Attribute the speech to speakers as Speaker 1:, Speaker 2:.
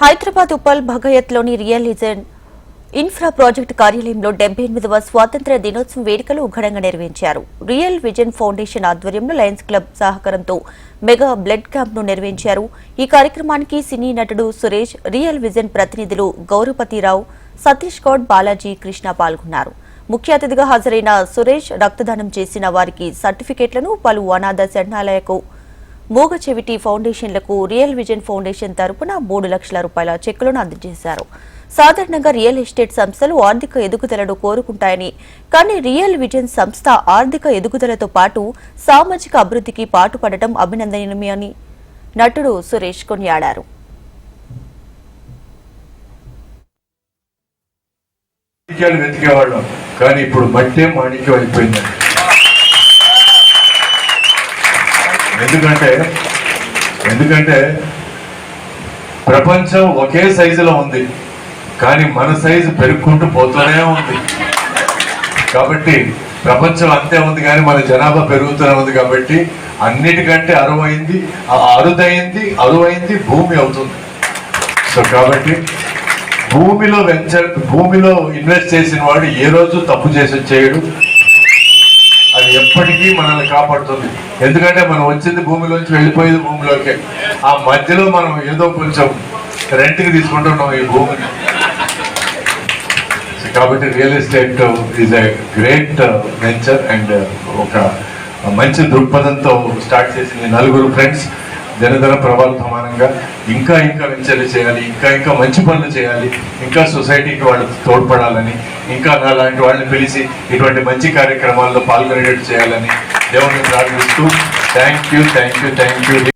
Speaker 1: హైదరాబాద్ ఉప్పల్ భగయత్లోని real vision infra project కార్యాలయంలో డెబ్బై ఎనిమిదవ స్వాతంత్ర దినోత్సవం వేడుకలు ఘనంగా నిర్వహించారు. రియల్ విజన్ ఫౌండేషన్ ఆధ్వర్యంలో లయన్స్ క్లబ్ సహకారంతో మెగా బ్లడ్ క్యాంప్ను నిర్వహించారు. ఈ కార్యక్రమానికి సినీ నటుడు సురేష్ రియల్ విజన్ ప్రతినిధులు గౌరవపతిరావు సతీష్ గౌడ్ బాలాజీ కృష్ణ పాల్గొన్నారు. ముఖ్య అతిథిగా హాజరైన సురేష్ రక్తదానం చేసిన వారికి సర్టిఫికెట్లను పలు అనాథ శరణాలయకు మూగ చెవిటి ఫౌండేషన్లకు రియల్ విజన్ ఫౌండేషన్ తరపున మూడు లక్షల రూపాయల చెక్కులను అందజేశారు. సాధారణంగా రియల్ ఎస్టేట్ సంస్థలు ఆర్థిక ఎదుగుదలను కోరుకుంటాయని కానీ రియల్ విజన్ సంస్థ ఆర్థిక ఎదుగుదలతో పాటు సామాజిక అభివృద్ధికి పాటుపడటం అభినందనీయమని నటుడు సురేష్ కొనియాడారు.
Speaker 2: కానీ ఇప్పుడు మట్టే మాణిక్యం అయిపోయిందండి. ఎందుకంటే ఎందుకంటే ప్రపంచం ఒకే సైజులో ఉంది కానీ మన సైజు పెరుక్కుంటూ పోతూనే ఉంది. కాబట్టి ప్రపంచం అంతే ఉంది కానీ మన జనాభా పెరుగుతూనే ఉంది కాబట్టి అన్నిటికంటే అరువైంది ఆ అరుదైంది అరువైంది భూమి అవుతుంది. సో కాబట్టి భూమిలో వెంచర్ భూమిలో ఇన్వెస్ట్ చేసిన వాడు ఏ రోజు తప్పు చేసి చేయడు. ఎప్పటికీ మనల్ని కాపాడుతుంది. ఎందుకంటే మనం వచ్చింది భూమిలోంచి వెళ్ళిపోయేది భూమిలోకే. ఆ మధ్యలో మనం ఏదో కొంచెం రెంట్కి తీసుకుంటున్నాం ఈ భూమిని. కాబట్టి real estate is a great venture and ఒక మంచి దృక్పథంతో స్టార్ట్ చేసింది నలుగురు ఫ్రెండ్స్. జనధన ప్రభావితమానంగా ఇంకా ఇంకా వెంచర్లు చేయాలి ఇంకా ఇంకా మంచి పనులు చేయాలి ఇంకా సొసైటీకి వాళ్ళు తోడ్పడాలని ఇంకా అలాంటి వాళ్ళని పిలిచి ఇటువంటి మంచి కార్యక్రమాల్లో పాల్గొనేటట్టు చేయాలని దేవుడిని ప్రార్థిస్తూ thank you thank you thank you